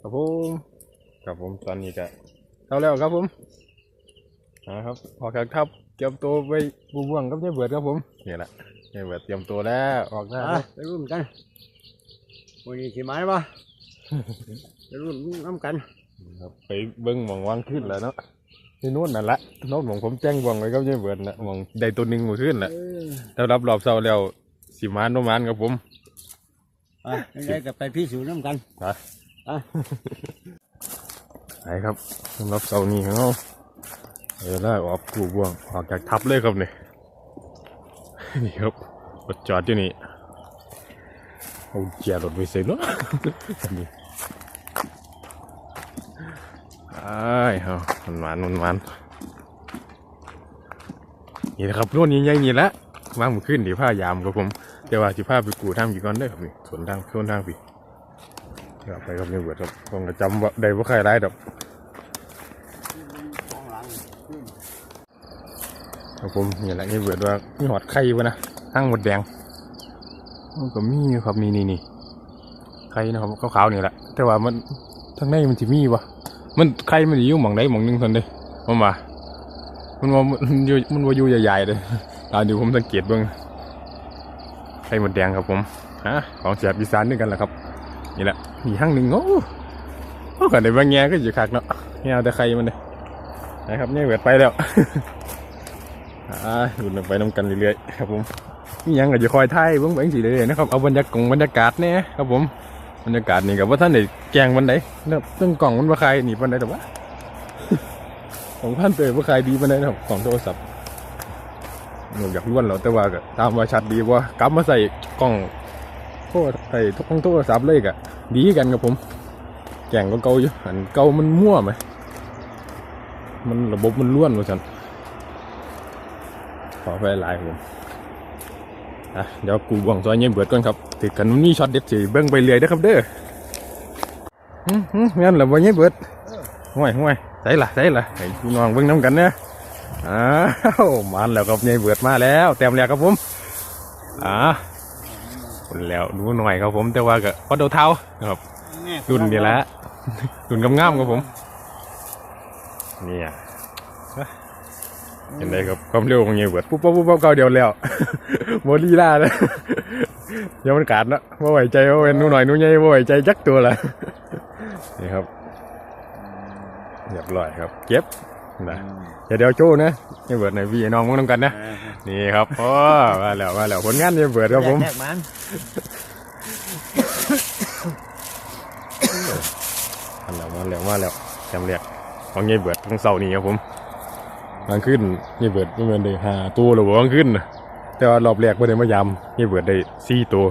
ครับผมครับผมตอนนี้ก็เข้าแล้วครับผมนะครับออกจากทับเตรียมตัวไปบูบ่วงกับเนี่ยเบิดครับผมนี่แหละเนี่ยเบิดเตรียมตัวแล้วออกหน้าอะไปรุ่นกันวันนี้สิมาหรือเปล่าไปรุ่นน้ำกันครับไปเบิ้งหมองวางขึ้นแล้วเนาะนี่นู่นนั่นละโน้ตหมองผมแจ้งบ่วงไว้กับเนี่ยเบิดนะหมองได้ตัวหนึ่งมาขึ้นละเออแล้วรับรอบเสาแล้วสิมานโนมานครับผมอะได้กับไปพิสูจน์น้ำกัน ไปอะไปครับสำหรับเสาร์นี้ของเราเออแล้ออกกูบ่วงออกจากทับเลยครับเนี่ยนี่ครับรถจอดอยู่นี่เอาเกียร์รถไปเสร็จเนาะนี่ไอ้ฮามันมันมันมันนี่นะครับรุ่นนี้ใหญ่นี่และว่างมือขึ้นดีผ้ายามครับผม แต่ว่าที่ผ้าไปกูทางอยู่ก่อนเด้ครับนี่สวนทางสวนทางพี่ เดี๋ยวไปครับนี่เบิดครับคงจะจำว่าได้ว่าใครได้ดอกของหลังขึ้นครับผมนี่แหละนี่เบิดว่ามีหอดไข่วะนะห้างหมดแดงมันก็มีครับนี่นี่นี่ไข่นะครับขาวๆนี่แหละ แต่ว่ามันทางในมันจะมีวะมันไข่มันอยู่หมองใดหมองหนึงทันเด้มันมามันว่ามันอยู่มันว่าอยู่ใหญ่ๆเลยตามที่ผมสังเกตเบิ่งไข่หมดแดงครับผมฮะของเสียบอีสานด้วยกันแหละครับ นี่แหละมีห้างหนึ่งโอ้โอ้กันในบางแง่ก็อยู่คักเนาะเนี่ยเอาแต่ไข่มันเลยนะครับเนี่ยเบิดไปแล้วอ่าดูนไปน้ำกันเรื่อยๆครับผมนี่ยังก็จะคอยถ่ายเบิ่งบิ่งสิเรื่อยนะครับเอาบรรยากาศบรรยากาศเนี่ยครับผมบรรยากาศนี่กับว่าท่านได้แกงวันไหนเนาะซึ่งกล่องมันว่าใครหนีวันไหนแต่ว่าของท่านเตยว่าใครดีวันไหนนะครับกล่องโทรศัพท์หนูอยากล้วนแล้วแต่ว่าก็ตามว่าชัดดีว่ากลับมาใส่กล่อง โทรใส่ทุกโทรศัพท์เลยกะดีกันครับผมแกงก็เกาอยู่อันเกามันมั่วไหมมันระบบมันล้วนว่าฉันขอไปหลายผมอะเดี๋ยวกูบ่วงซอยเงี้ยเบิดก่อนครับติดกันมันมีช็อตเด็ดสิเบิ่งไปเรื่อยเด้ครับเด้อฮึฮึงั้นหรอบ่เงี้ยเบิดห่วยห่วยใส่ละใส่ละให้พี่น้องเบิ่งน้ำกันนะอ้าวมันแล้วครับเงี้ยเบิดมาแล้ว เต็มแล้วครับผมอ่า คนแล้วดูหน่อยครับผมแต่ว่าก็พอเดาเท้าครับรุ่นนี่แหละรุ่นงามๆครับผมเนี่ยเห็นไหมครับความเร็วของเงี้ยเบิดปุ๊บปุ๊บปุ๊บปุ๊บเก้าเดียวแล้วโมลีล่าเลยเดี๋ยวมันขาดเนอะว่าไหวใจว่าเป็นหนูหน่อยหนูใหญ่ว่าไหวใจจักตัวละนี่ครับเรียบร้อยครับ เก็บ นะเดี๋ยวเดี๋ยวโจ้นะเงี้ยเบิดในพี่น้องมึงนำกันนะนี่ครับพ่อมาแล้วมาแล้วผลงานเงี้ยเบิดครับผมแทกมันมาแล้วมาแล้วมาแล้วจำเรียกของเงี้ยเบิดของเสาร์นี้ครับผมกลางขึ้นเงี้ยเบิดไม่เหมือนได้หาตัวหรือว่ากลางขึ้นน่ะแต่ว่ารอบแรกไม่ได้มายำเงี้ยเบิดได้สี่ตัว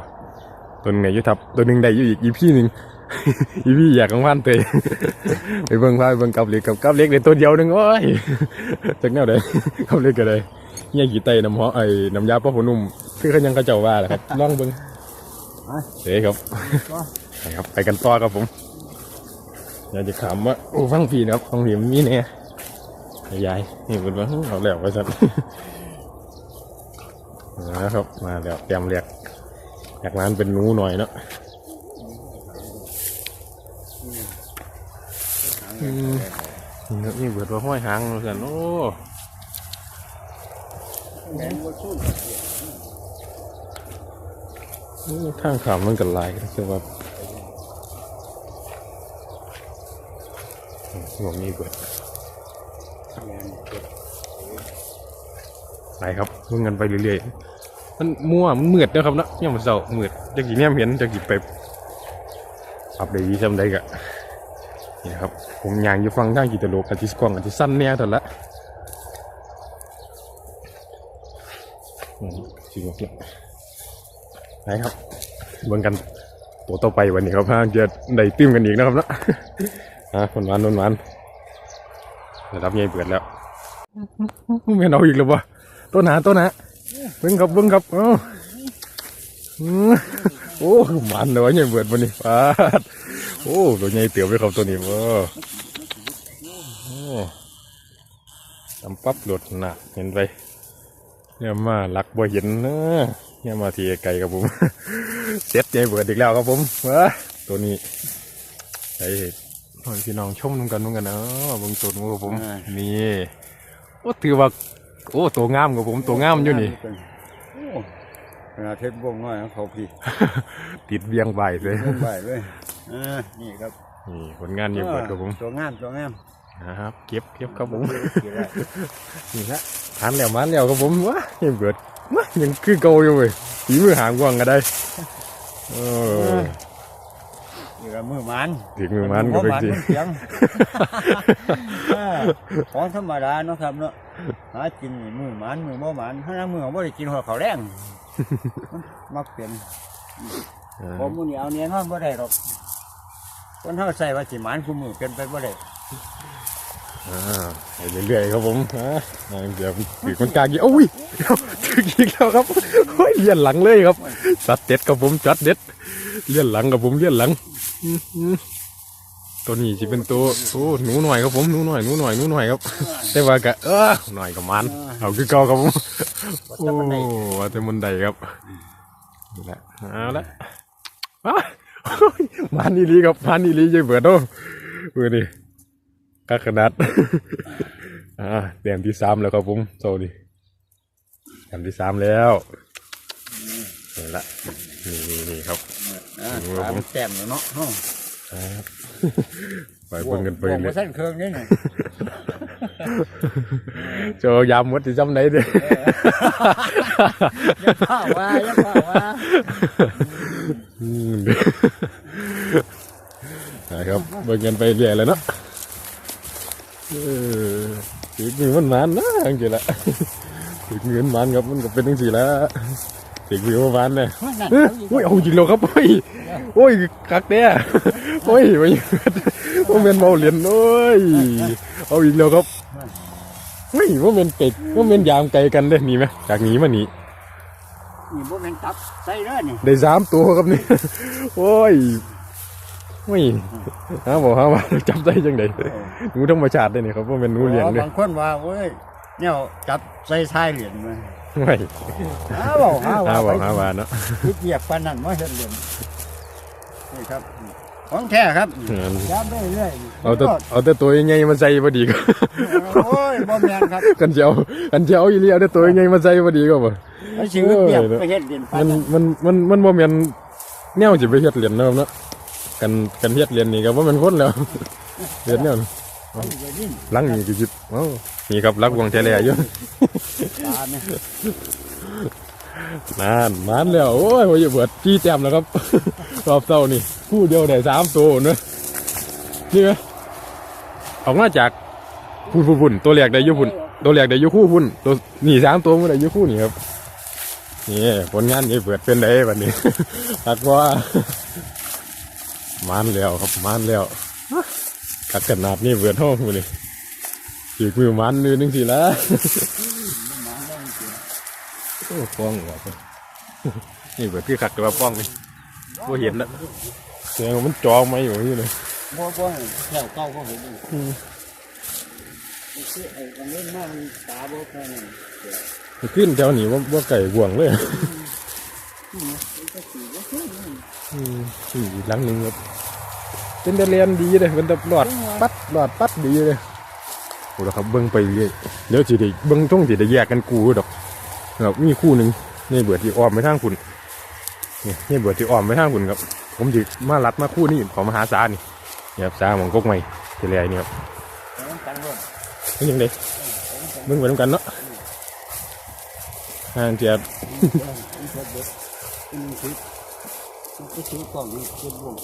ตัวหนึงเนี่ยยุทับตัวหนึ่งได้อยู่อีกอีพี่หนึ่ง อีพี่อยากของพันเตยไปเบิ่งพาไปเบิ่งกับเล็กกับกับเล็กเลยตัวเดียวหนึ่งโอ้ยจากแนวใดกับเล็กก็ได้เงี้ยกี่ไตน้ำหอมไอ้น้ำยาป้าหัวนุ่มคือเขายังเขาเจ้าว่าแหละครับลองเบิ่งเฮ้ครับไปครับไปกันต่อครับผมอยากจะขำว่าโอ้ฟังผีนะครับฟังผีมันมีเนี่ยยายนี่เป็นว่าเอาแล้วไปสัตว์นะครับมาแล้วเตรียมเรียกอยากนั้นเป็นหนูหน่อยเนาะอืม นี่นี่เบิดว่าห้อยหางเหมือนกันโอ้แดงบ่สู้โอ้ทางขามมันกันลายคือว่าหลวงนี่เบิดแดงเก็บไปครับมึงกันไปเรื่อยๆ มันมั่วมันมืดนะครับเนาะเนี่ยมันเศร้ามืดจะกี่เนี่ยเห็นจะกี่ไปปรับได้ดีทำได้กะ นี่นะครับผมยางอยู่ฟังทางกีตาโลกอาทิสกล้องอาทิสั้นเนี่ยเถอะละอืมจริงจริงไปครับเบิ่งกันตัวต่อไปวันนี้ครับฮะจะได้ติ้มกันอีกนะครับเนาะอะคนหวานคนหวานระดับใหญ่เปิดแล้วไม่เอาอีกหรือวะต้นหาต้นหาเบิ้งครับเบิ้งครับเอ้าอืม โอ้มันเลยวะเนี่ยเบิดวันนี้ปาดโอ้ตัวใหญ่เตี๋ยวไปครับตัวนี้เว้อโอ้ทำปั๊บหลุดหนักเห็นไปเนี่ยมาลักบ่เห็นนะเนี่ยมาทีไกลครับผมเซ็ตใหญ่เบิดอีกแล้วครับผมเว้อตัวนี้ใส่ให้พี่น้องชมนำกันนำกันเนาะเบิ่งตัวงูกับผมอ่านี่โอ้ถือว่าโอ้ตัวงามกับผมตัวงามอยู่นี่โอ้ข นาดเทปวงน้อยของเขาพี่ ติดเบียงใบเลยวงใบเลยอ่านี่ครับนี่ผลงานเยี่ยมเบิดครับผมตัวงามตัวงามนะครับ เก็บเก็บครับผมเกี่ยวได้นี่ฮะทานแล้วมันแล้วครับผมว้าเยี่ยมเบิดว้ายังคือเก่าอยู่เว้ยฝีมือหางกว่างก็ได้เออนี่ก็มือมันถึงมือมันก็เป็นหัวสิมันเสียงอ่าของธรรมดาเนาะครับเนาะหากินนี่มือมันมือบ่มันถ้าน้ำมือบ่ได้กินหัวเขาวแรง มันมักเป็นเออผมมื้อนี้เอาเนียนอนบ่ได้หรอกคนเฮาใส่ว่าสิหมานคู่มือเป็นไปบ่ได้อ่าไปเรื่อยๆครับผมฮะเดี๋ยวถือคนกลางยี่โอ้ยถืออีกแล้วครับโอ้ยเลียนหลังเลยครับจัดเด็ดครับผมจัดเด็ดเลียนหลังครับผมเลียนหลังอื้อหือ ตัวนี้สิเป็นตัวโอ้หนูหน่อยครับผมหนูหน่อยหนูหน่อยหนูหน่อยครับแต่ว่าก็เออหน่อยกับมันเอาคือเก่าครับผมบ่โอ้จะมันได้ว่าแต่มันใดครับนี่แหละเอาละอ้าวโอ้ยมันนี่ลีครับมันนี่ลีจะเบิดโอ้เบิดดิกักขนาดอ่าเตรียมที่สามแล้วครับผมโซดิเตรียมที่สามแล้วนี่ละนี่นี่นี่ครับอ่าโอ้ตามแต้มแล้วเนาะเฮา ครับไปเบิ่งกันไปบวกเลบ่ยทันเครื่องนี่นี่เจอยามมดที่จำไหนเด้ออย่าพาว่าอย่าพาว่าอืมนะครับเบิ่งกันไปเรื่อยแล้วเนาะเออถึงมือมันมันนะจังซี่ละถึงเงินมันครับมันก็เป็นจังซี่ละ ถึงมือมันมันเลยนั่นเอ้ยโอ้ยเอาจริงแล้วครับโอ้ยโอ้ยคักแน่โอ้ยโอ้ยว่าแม่นเมาเหรียญโอ้ยเอาอีกแล้วครับเฮ้ยว่าแม่นไก่ว่าแม่นยามไก่กันเด้อนี่ไหมจากนี้มานี่นี่บ่แม่นตับใส่เด้อนี่ได้สามตัวครับนี่โอ้ยไม่ฮะบอกฮะว่าจำได้จังไดหนูธรรมชาติได้นี่ครับว่าเป็นหนูเลี้ยงเลยบางคนว่าเว้ย เนี่ยจับใส่ทรายเหรียญมาไม่หาบอกหาฮะว่าบอกฮะว่าเนาะคิดเหยียบปานนั้นมาเฮ็ดเหรียญนี่ครับของแท้ครับจับได้เรื่อยเอาแต่เอาแต่ตัวใหญ่ๆมาใส่พอดีก็โอ้ยบ่แม่นครับกันเจียวกันเจียวอีเลียเอาแต่ตัวใหญ่ๆมาใส่พอดีก็บ่ไอ้สิงเหยียบไปเฮ็ดเหรียญปานมันนั้นมันมันมันบ่แม่นแนวสิไปเฮ็ดเหรียญเนาะครับเนาะกันกันเฮ็ดเหรียญนี่ก็บ่แม่นคนแล้วเฮ็ดแนวนี้เดี๋ยวนี้ หลังนี่ก็สิเอ้านี่ครับรักวงแท้แลอยู่ตาเนี่ยนานมานแล้วโอ้ยโอ้ยเบิดจี้แจมแล้วครับรอบเต้านี่คู่เดียวได้สามตัวเนอะนี่ไหมออกมาจากพุ่นพุ่นพุ่นตัวแรกได้อยุพุ่นตัวแรกได้อยุคู่พุ่นตัวนี่สามตัวมันได้อยุคู่นี่ครับนี่ผลงานนี่เปิดเป็นได้แบบนี้หักว่ามานแล้วครับมานแล้ว กักขนาดนี่เบิดห้องมือนี่ถือมือมันนี่นึงสิละโอ้ป้องว่ะนี่เบิดคือคักแต่ว่าป้องนี่ว่าเห็นแล้วแสดงว่ามันจองมาอยู่นี่เลยบ่บ่แถวเก่าก็เห็นอยู่คือไอ้ตรงนี้มันตาบ่แค่นั้นขึ้นแถวนี้ว่าว่าไก่บ่วงเลยอืมอืมอีกหลังหนึ่งครับ เป็นตะเรียนดีเลยเป็นตะหลอดปัดหลอดปัดดีเลยโอ้แล้วครับเบิ้งไปเรื่อยเดี๋ยวสิได้เบิ้งต้องสิได้แยกกันกูดอกครับมีคู่หนึ่งนี่เบื่อที่อ้อมไปทางคุณนี่นี่เบื่อที่อ้อมไปทางคุณครับ ผมจิมารัดมาคู่นี่ของมหาศาลนี่นี่ครับซาหมองกกใหม่ทะเลนี่ครับกันรถนี่ยังไงเบิ้งไปด้วยกันเนาะห่างเจียบมันก็เด็ดมันคือมันก็ถือกล่องนี่คือบ่วง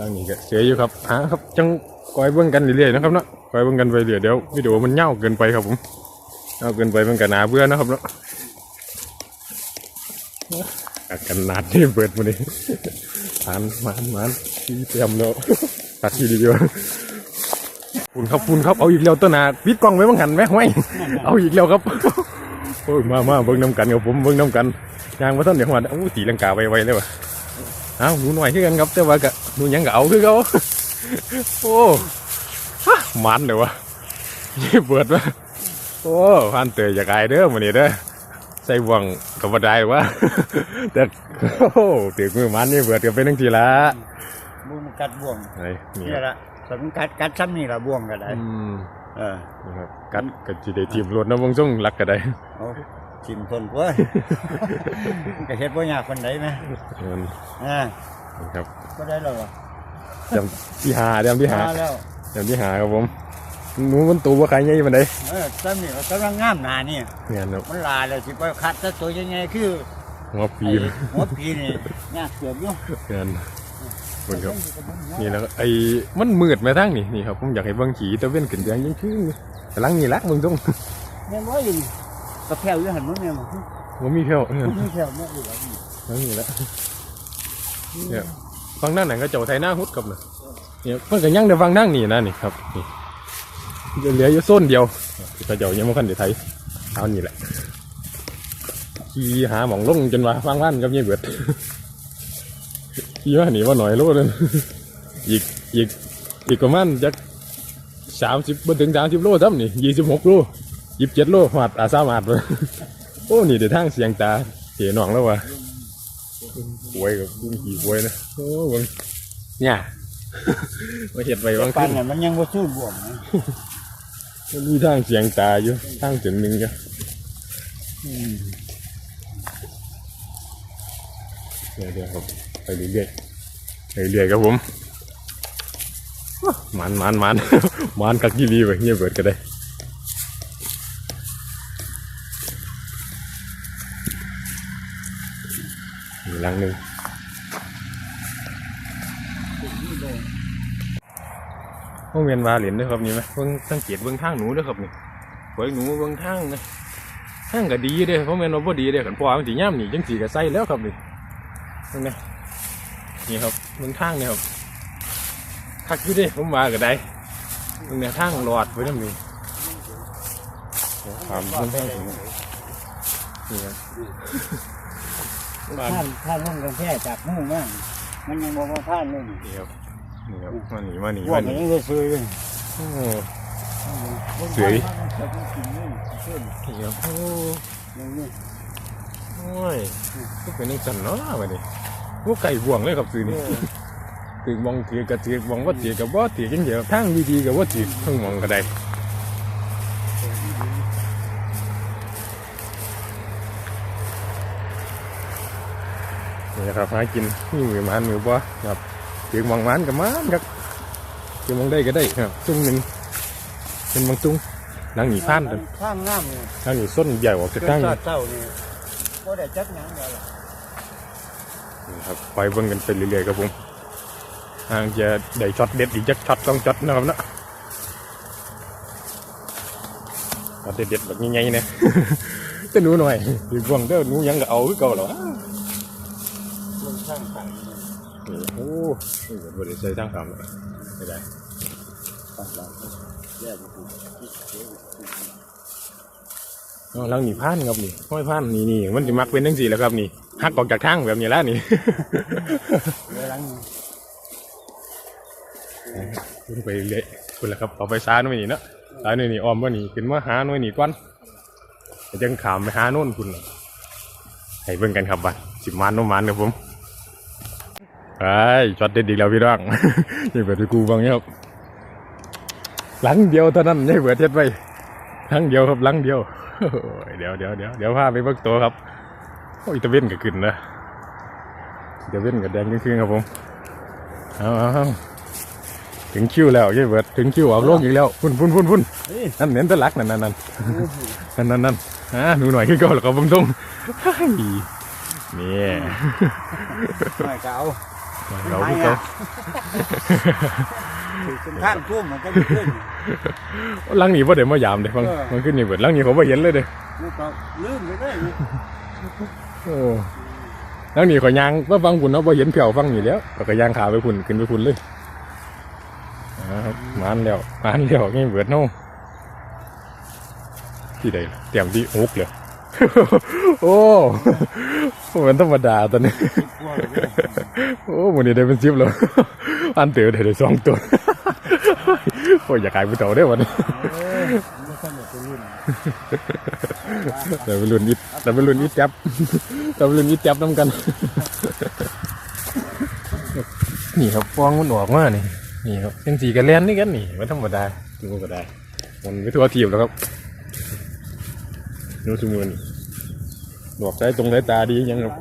ดังนี้ก็เสียอยู่ครับหาครับจังคอยเบิ่งกันเรื่อยๆนะครับเนาะคอยเบิ่งกันไปเรื่อยเดี๋ยววิดีโอมันเน่าเกินไปครับผมเน่าเกินไปมันก็นาเบื่อนะครับเนาะอากันนาดนี่เปิดมาดิมานมานมานที่เตรียมแล้วตัดทีเดียวคุณครับคุณครับเอาอีกแล้วต้นนาปิดกล้องไว้บ้างหันไหมไม่เอาอีกแล้วครับโอ้ยมามาเบิ่งน้ำกันครับผมเบิ่งน้ำกันยางมาต้นเดี๋ยวหัวโอ้ยตีลังกาไวๆเลยว่ะ เอาหนูหน่อยคือกันครับแต่ว่าก็หนูหยังก็เอาคือเขาโอ้ฮะมันเลยวะยี่เปิดวะโอ้พันเตยอยากอายเด้อมันนี่เด้อใส่บ่วงก็บ่ได้วะแต่โอ้เตียกมือมันนี่เปิดก็เป็นทั้งทีละบ่มันกัดบ่วงไอ้นี่นี่ครับละสมกัดกัดซ้ำนี่ละบ่วงก็ได้อืมเออนี่ครับกัดก็สิได้ทีมรถน้ำวงส่งรักก็ได้ เอาชิมทนกว่าก็เฮ็ดบ่ยากคนไหนไหมอืมอ่านี่ครับก็ได้แล้วอะจำที่หาจำที่หามาแล้วจำที่หาครับผมหนูมันตัวว่าใครใหญ่มันได้เออซ้ำนี่ก็กำลังงามหนานี่เนี่ยเนาะมันลาแล้วสิไปคัดแต่ตัวยังไงคือหัวปีไอ้นหัวปีนี่ยากเกือบอยู่เนี่ยคนครับนี่แล้วก็ไอ้มันมืดมาทั้งนี่นี่ครับผมอยากให้เบิ่งขี่ตะเว้นขึ้นแดงยิ่งขึ้นนี่กำลังนี่ละเบิ่งตรงแม่นบ่อยู่นี่ กระแพวอยู่หันมันแม่นบ่ผมมีเที่ยวเนี่ยมีแพวแม่อยู่แล้วนี่นั่นนี่ละเนี่ยฟังนั่นไหนก็เจ้าไทยหน้าฮุดกับน่ะเนี่ยเพิ่นก็ยังได้ฟังนั่งนี่นะนี่ครับนี่เหลืออยู่โซนเดียวที่เขาเจ้ายังบ่คันได้ไทยเอานี่แหละขี่หาหมองลงจนว่าฟังว่านกับยี่เบิดขี่ว่าหนีว่าหน่อยโลเลยอีกอีกอีกประมาณจักสามสิบถึงสามสิบโลซ้ำนี่ยี่สิบหกโล ยี่สิบเจ็ดโลหอดอาซามาดเลยโอ้นี่เดี๋ยวทางเสียงตาเสียหนองแล้ววะหวยกับกุ้งขี่หวยนะโอ้เบิ่งเนี่ยมาเห็ดไปบางปัทีนน่ะมันยังบ่สู้บ่วงนะมันมีทางเสียงตาอยู่ทางถึงหนึ่งจ้ะเดี๋ยวเดี๋ยวครับไปเรื่อยๆไปเรื่อยๆครับผมหมันหมันหมันหมันกักยี่ลีไปเงียบเบิดก็ได้ หลังหนึ่งห้องเวียนวาเหรียญด้วยครับนี่ไหมเบิ่งสังเกตเบิ่งทางหนูด้วยครับนี่ไว้หนูเบิ่งทางนะทางก็ดีเด้เพราะแม่นว่าบ่ดีเด้ขันพ่อมันสิย่ำนี่จังสีก็ใส่แล้วครับนี่เบิ่งนะนี่ครับเบิ่งทางนี่ครับคักอยู่เด้ผมว่าก็ได้เบิ่งเนี่ยทางหลอดไว้นำนี่โอ้ความเบิ่งทางถึงนี่ครับ บ้านท่านท่านลงกันแค่จากหมู่มากมันยังบ่มาท่านเลยนี่ครับนี่ครับมาหนีมาหนีบ่วมางหมันนียังซื้อเลยโอ้สวยนี่ขึ้นนี่ครับโอ้นี่นี่โอ้ยก็เป็นนังสันเนาะวันนี้พวกไก่บ่วงเลยครับซื้อนี่ถือมองถือกระถือมองว่าถือกับว่าถือกันเดียวทางวิธีกับว่าถือทั้งมองก็ได้ นี่นะครับหากินนี่มือมันมือบ่ครับถือมองมันกับมันครับถือมองได้ก็ได้ครับตุ้งหนึ่งเป็นบางตุ้งหลังหนีพานกันข้างน้ำนี่หลังหนีส้นใหญ่ออกจากเป็นตั้งชาติเจ้านี่บ่ได้จักหยังเดียวล่ะนี่ครับไปเบิ่งกันไปเรื่อยๆครับผมทางจะได้ช็อตเด็ดอีกจักช็อตต้องช็อตนะครับนะช็อตเด็ดๆแบบใหญ่ๆเนี่ยจะหนูหน่อยอีกวงเด้อหนูยังก็เอาคือเก่าเหรอ ลงข้งฝั่งนี่นี่โอ้ยบริใส่ทางคำเลยไม่ได้ฝั่งเราแยกไปถูกอ๋อหนีพานครับนี่ห้อยพานนี่นี่มันจะมักเป็นทั้งสี่แล้วครับนี่หักออกจากทางแบบนี้แล้วนี่ขึ้นไปเรื่อยคุณละครับเอาไปซ้าหน่อยนี่เนาะซ้าหน่อยนี่ออมว่านี่ขึ้นมาหาหน่อยนี่ก่อนแล้วจังขามไปหาโน่นคุณให้เบิ่งกันครับว่าสิบมันโนมันครับผม ไอ้ช็อตเด็ดอีกแล้วพี่ร่างยังเปิดไปกูฟังเนี่ยครับ หลังเดียวเท่านั้นยังเปิดเท็ดไปหลังเดียวครับหลังเดียวโอ้ยเดี๋ยวเดี๋ยวเดี๋ยวเดี๋ยวพาไปเบิ่งตัวครับโอ้ยตะเว้นก็ขึ้นนะตะเว้นก็แดงขึ้นครับผมเอาเอาเอาถึงคิวแล้วยี่เบิดถึงคิวออกโลกอีกแล้วพุ่นพุ่นพุ่นพุ่นเฮ้ยนั่นเน้นตะลักนั่นนั่นนั่นนั่นนั่นนั่นอ่าหนูหน่อยขึ้นก็แล้วก็เบังตรงเฮ้ยนี่หน่อยก็เอา เราพี่เขาเป็นข้างทุ่มมันก็มีขึ้นหลังนี้พ่เดี๋ยวมายามเด้ฟังเออมันขึ้นนี่เบิดหลังนี้ผมไม่เห็นเลยเด้มันก็ลืมไปเลยนี่โอ้หลังนี้ขอยยางว่าฟังพุ่นเนาะพอเห็นเผียวฟังอยู่แล้วก็ก็ยางขาไปพุ่นขึ้นไปพุ่นเลยอ่าครับมานแล้วมานแล้วนี่เบิดเนาะที่ใดล่ะเตรียมที่ฮุกเลย โอ้เหมือนธรรมดาตอนนี้กลัวเลยเนี่ยโอ้วันนี้ได้เป็นซิบแล้วอันเต๋อได้ได้สองตัวโอ้ยอยากขายผู้เต่าได้วันนี้เออไม่รุนแต่เป็นรุ่นอิดแต่เป็นรุ่นอิดจับแต่เป็นรุ่นอิดจับน้ำกัน นี่ครับฟองมันออกมานี่นี่ครับยังสีกันเล่นนี่กันนี่ไม่ธรรมดาดูก็ได้มันไม่ทั่วทีบแล้วครับ ดูสมือนี่ดอกใจตรงสายตาดียังครับ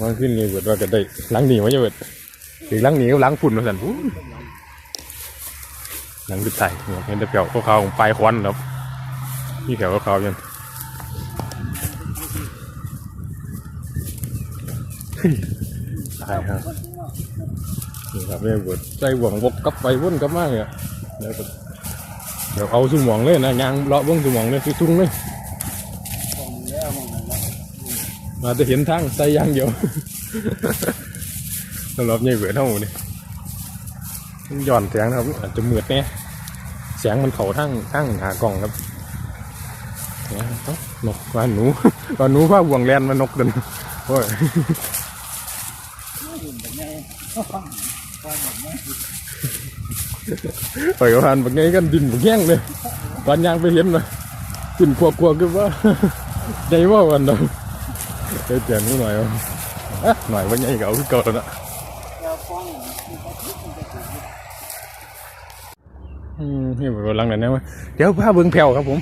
มันขึ้นนี่เบิดว่ากันได้ล้างหนีไว้จะเบิดหรือล้างหนีก็ล้างฝุ่นมาสั่นหูหลังดึกไต่เนี่ยเห็นแต่เปียวขาวของปลายควันครับนี่แถวขาวยังตายครับนี่ครับเนี่เบิดใจหวังวกกลับไปวุ่นกลับมาเลยอะเดี๋ยวก็ เดี๋ยวเอาสุ่มองเลยนะยางเลาะเบื้องสุ่มองเลยตุ้งเลยมาจะเห็นทางใส่ยางเดียวสำหรับเนี่ยเบิดเท่านี้มันหย่อนแสงนะครับอาจจะมืดแน่แสงมันเข่าทั้งทั้งหากล่องครับเนี่ยเอ้านกว่าหนูว่าหนูว่าบ่วงแลนมานกเดินโอ้ย ไปกับพันแบบไงกันดินแบบแห้งเลยวันยางไปเห็นนะกินขวบขวบกันว่าใจว่าวันเดียวเดี๋ยวเจียนนิดหน่อยอะหน่อยวันนี้ก็เอาขึ้นเก่าแล้วนะนี่เป็นวันหลังนั้นนะเดี๋ยวพาเบิ้งแผ่วครับผม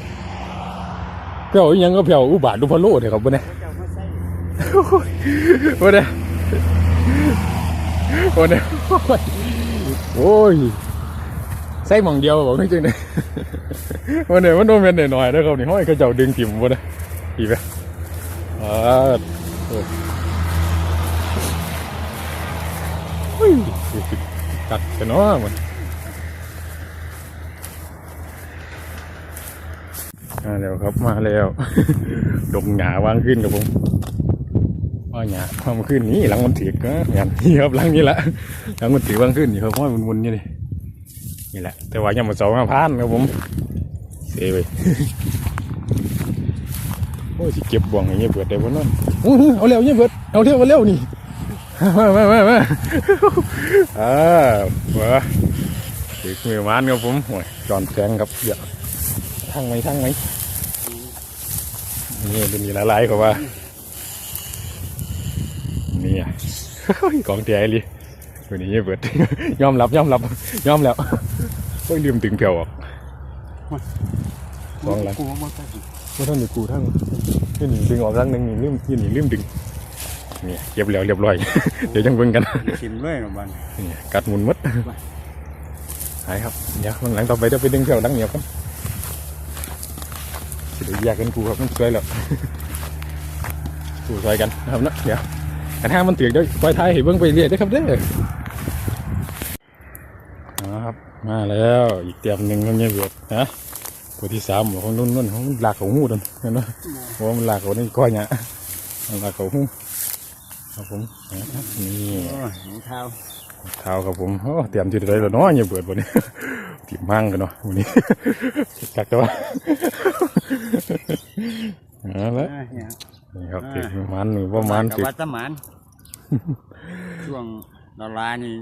แผ่วยังก็แผ่วอุบาทดูพะโล่เถอะครับวันนี้วันนี้วันนี้โอ้ย ใส่หมองเดียวบอกไม่จริงเลยวันนี้มันโดนเป็นหน่อยๆนะครับนี่ห้อยเขาเจ้าดึงถิ่มบ่ได้ดีไหมอ่าหุยตัดกันเนาะมันมาแล้วครับมาแล้วดงหยาวางขึ้นกับผมว่าหยาควางขึ้นนี่หลังมันถือกนะอย่างนี้ครับหลังนี้แหละหลังมันถือวางขึ้นนี่ครับห้อยวนๆนี่เลย นี่แหละ แต่ว่ายังมาสองมาพานครับผมเสียไปโอ้ยสิเก็บบ่วงอย่างเงี้ยเบิดได้บ่นั่นอื้อหือเอาเร็วเนี่ยเบิดเอาเร็วเอาเร็วนี่มามามามาอ่ามาถือมือมานครับผมโอ้ยจอนแสงครับเดี๋ยวทั้งไหมทั้งไหมนี่เป็นมีหลายๆเขาว่านี่อะของแท้เลย วันนี้เบิดยอมรับยอมรับยอมแล้วโอ้ยลืมตึงเพียวออกสองหลังกูว่ามันก็สิเมื่อท่านอยู่กูทั้งนี่หนีดึงออกครั้งหนึ่งนี่ลืมนี่หนีลืมดึงนี่เก็บแล้วเรียบร้อยเดี๋ยวจังเบิ่งกันชิมเลยนะมันนี่กัดหมุนหมดหายครับเดี๋ยวมันหลังต่อไปจะไปดึงเพียวดังเหนียวครับสิเดี๋ยวแยกกันกูครับมันสวยแล้วกูซอยกันนะครับเนาะเดี๋ยว กันห้ามันเตียกเดี๋ยวปล่อยท้ายให้เบิ่งไปเรื่อยได้ครับเด้อนะครับมาแล้วอีกเตียมหนึ่งมันยังเบียดนะตัวที่สามของนุ่นนุ่นของมันหลากเขาหูดันเห็นไหมเพราะว่ามันหลากเขานี่ก้อยเนี่ยมันหลากเขาหูครับผมนี่เท้าเท้าครับผมโอ้เตรียมที่ได้แล้วเนาะยังเบิดวันนี้ติดมั่งกันเนาะวันนี้จักตัวเอาละ นี่ยนี่ครับติดมันหรือว่ามันกับติดวัดสมานช่วงดอลลาร์นี่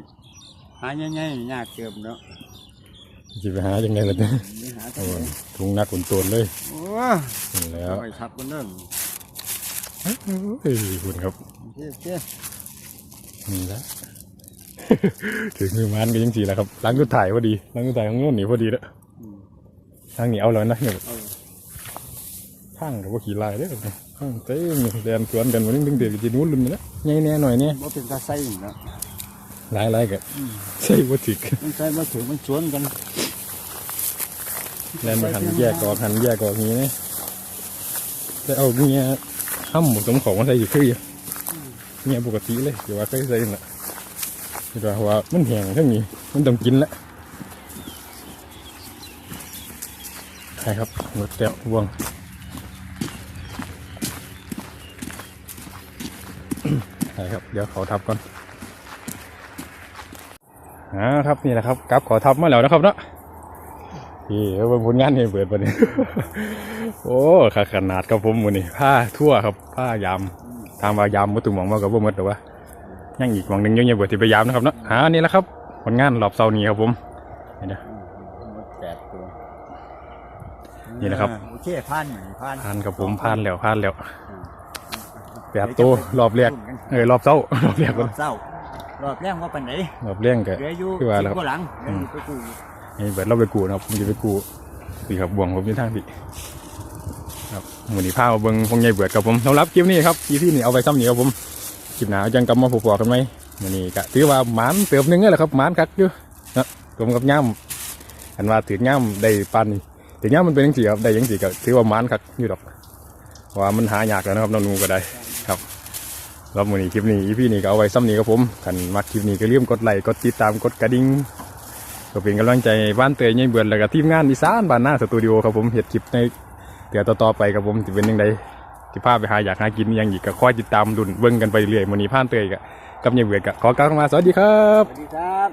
หาง่ายๆยากเกิบเนาะจะไปหายังไงล่ะเนี่ยนี่หาเอาตัวถุงนักขนตัวเลยโอ้นี่แล้วยทับกันเริ่มเฮ้ยคุณครับเจ๊เจ๊นี่ละถึงมือมันก็ยังสีแล้วครับล้างก็ถ่ายพอดีล้างก็ถ่ายของโน่นนี่พอดีแล้วอืมทางนี้เอาแล้วนะเนี่ยเอาข้างกับว่าขี่ลายเด้อครับข้างเต้นเดินสวนกันวันนี้ดึงเด็กจีนู้นลืมนะใหญ่แน่หน่อยเนี่ยบ่เป็นตาไส้นะหลายหลายๆกันใช่ว่าถึกมันใส่มาถึงมันสวนกันแลนมาหันแยกออกหันแยกออกอย่างนี้นะแต่เอาเงี้ยห้ำหมกสมของมาใส่อยู่คืออยู่เงี้ยปกติเลยเดี๋ยวว่าเคยใส่น่ะเดี๋ยวว่ามันแห้งทั้งนี้มันต้องกินละใช่ครับหมดแล้ววง ใช่ครับ เดี๋ยวขอทับก่อนอ่าครับนี่แหละครับกลับขอทับมาแล้วนะครับเนาะพี่เอาเป็นผลงานให้เปิดปะเนี่ยโอ้ขาขนาดครับผมวันนี้ผ้าทั่วครับผ้ายามทางว่ายามมุตุหมองมากับบ่หมดแต่ว่ายังอีกหวังหนึ่งยังยังเปิดที่ไปยามนะครับเนาะอ่านี่แหละครับผลงานรอบเสาร์นี้ครับผมนี่นะหมดแปดตัวนี่แหละครับอ่าโอเคผ่านหนึ่งผ่านผ่านครับผมผ่านแล้วผ่านแล้ว แปดตัวรอบแรกเออรอบเสาร์รอบแรกรก่ออนบเศร้ารอบแรกว่าปันไหนรอบเลี้ยงก็เหลืออยู่คือว่าสิแล้วบกว่าหลังเหลืออยู่ไปกูให้เบิดเราไปกูนะครับผมจะไปกูนี่ครับบ่วงผมอยู่ทางพี่ครับหมูนี่พามาเบิ่งพงใหญ่เบิดครับผมสำหรับคลิปนี้ครับคลิปที่นี่เอาไปซ้ำนี้ครับผมคลิปหนาวจังกำมาพบๆกันไหมมื้อนี้ก็ถือว่าหมานเติมหนึงนี่แหละครับหมานคักอยู่นะรวมกับย่ำอันว่าถือย่ำได้ปานนี้ถือย่ำมันเป็นจังซี่ครับได้จังซี่ก็ถือว่าหมานคักอยู่ดอกเพราะว่ามันหายากแล้วนะครับน้องหนูก็ได้ค รับแล้วมื้อนี้คลิปนี้อีพีนี้ก็เอาไว้ซ้ำนี้ครับผมคันมักคลิปนี้ก็ลืมกดไลค์กดติดตามกดกระดิ่งก็เป็นกำลังใจให้บ้านเตยยังเบือนแล้วก็ทีมงานอีสานบ้านหน้าสตูดิโอครับผมเห็ดคลิปในเดี๋ยวต่อๆไปครับผมจะเป็นยังไงที่พาไปหาอยากหากินอหยังอีกก็คอยติดตามดุนเบิ่งกันไปเรื่อยมื้อนี้ผ่านเตยก็กับยังเบือนก็ขอกล่าวคำว่าสวัสดีครับสวัสดีครับ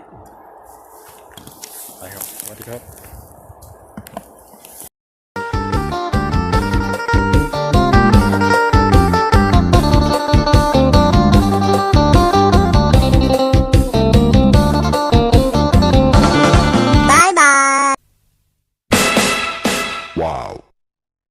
ไปครับสวัสดีครับ